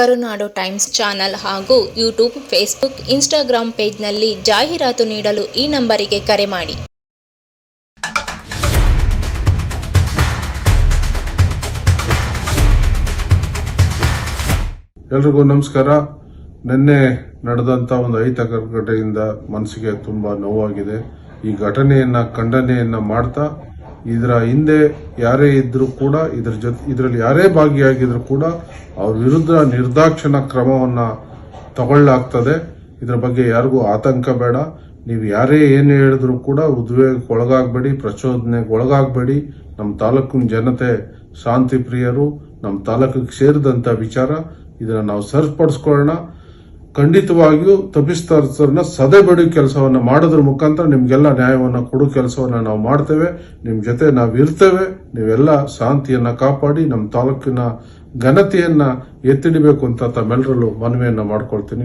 ಕರುನಾಡು times channel ಹಾಗೂ YouTube, Facebook Instagram ಪೇಜ್ನಲ್ಲಿ ಜಾಹೀರಾತು ನೀಡಲು ಈ ನಂಬರಿಗೆ ಕರೆ ಮಾಡಿ. ಎಲ್ರಿಗೂ ನಮಸ್ಕಾರ. ನಿನ್ನೆ ನಡೆದಂತ ಒಂದು ಅಹಿತಕರ ಘಟನೆಯಿಂದ ಮನಸ್ಸಿಗೆ ತುಂಬಾ ನೋವಾಗಿದೆ. ಈ ಘಟನೆಯನ್ನ ಖಂಡನೆಯನ್ನ ಮಾಡ್ತಾ ಇದರ ಹಿಂದೆ ಯಾರೇ ಇದ್ದರೂ ಕೂಡ, ಇದ್ರ ಜೊತೆ, ಇದರಲ್ಲಿ ಯಾರೇ ಭಾಗಿಯಾಗಿದ್ರು ಕೂಡ ಅವ್ರ ವಿರುದ್ಧ ನಿರ್ದಾಕ್ಷಣ ಕ್ರಮವನ್ನ ತಗೊಳ್ಳಾಗ್ತದೆ. ಇದರ ಬಗ್ಗೆ ಯಾರಿಗೂ ಆತಂಕ ಬೇಡ. ನೀವು ಯಾರೇ ಏನು ಹೇಳಿದ್ರು ಕೂಡ ಉದ್ವೇಗಕ್ಕೆ ಒಳಗಾಗಬೇಡಿ, ಪ್ರಚೋದನೆಗೆ ಒಳಗಾಗಬೇಡಿ. ನಮ್ಮ ತಾಲೂಕಿನ ಜನತೆ ಶಾಂತಿ ಪ್ರಿಯರು ನಮ್ಮ ತಾಲೂಕಿಗೆ ಸೇರಿದಂತ ವಿಚಾರ, ಇದನ್ನ ನಾವು ಸರಿಪಡಿಸ್ಕೊಳ್ಳೋಣ. ಖಂಡಿತವಾಗಿಯೂ ತಪ್ಪಿಸ್ತಾರನ್ನ ಸದೆ ಬಡಿ ಕೆಲಸವನ್ನ ಮಾಡೋದ್ರ ಮುಖಾಂತರ ನಿಮ್ಗೆಲ್ಲ ನ್ಯಾಯವನ್ನ ಕೊಡೋ ಕೆಲಸವನ್ನ ನಾವು ಮಾಡ್ತೇವೆ. ನಿಮ್ಮ ಜೊತೆ ನಾವು ಇರ್ತೇವೆ. ನೀವೆಲ್ಲ ಶಾಂತಿಯನ್ನ ಕಾಪಾಡಿ ನಮ್ಮ ತಾಲೂಕಿನ ಘನತೆಯನ್ನ ಎತ್ತಿಡಬೇಕು ಅಂತ ತಮ್ಮೆಲ್ಲರಲ್ಲೂ ಮನವಿಯನ್ನ ಮಾಡ್ಕೊಳ್ತೀನಿ.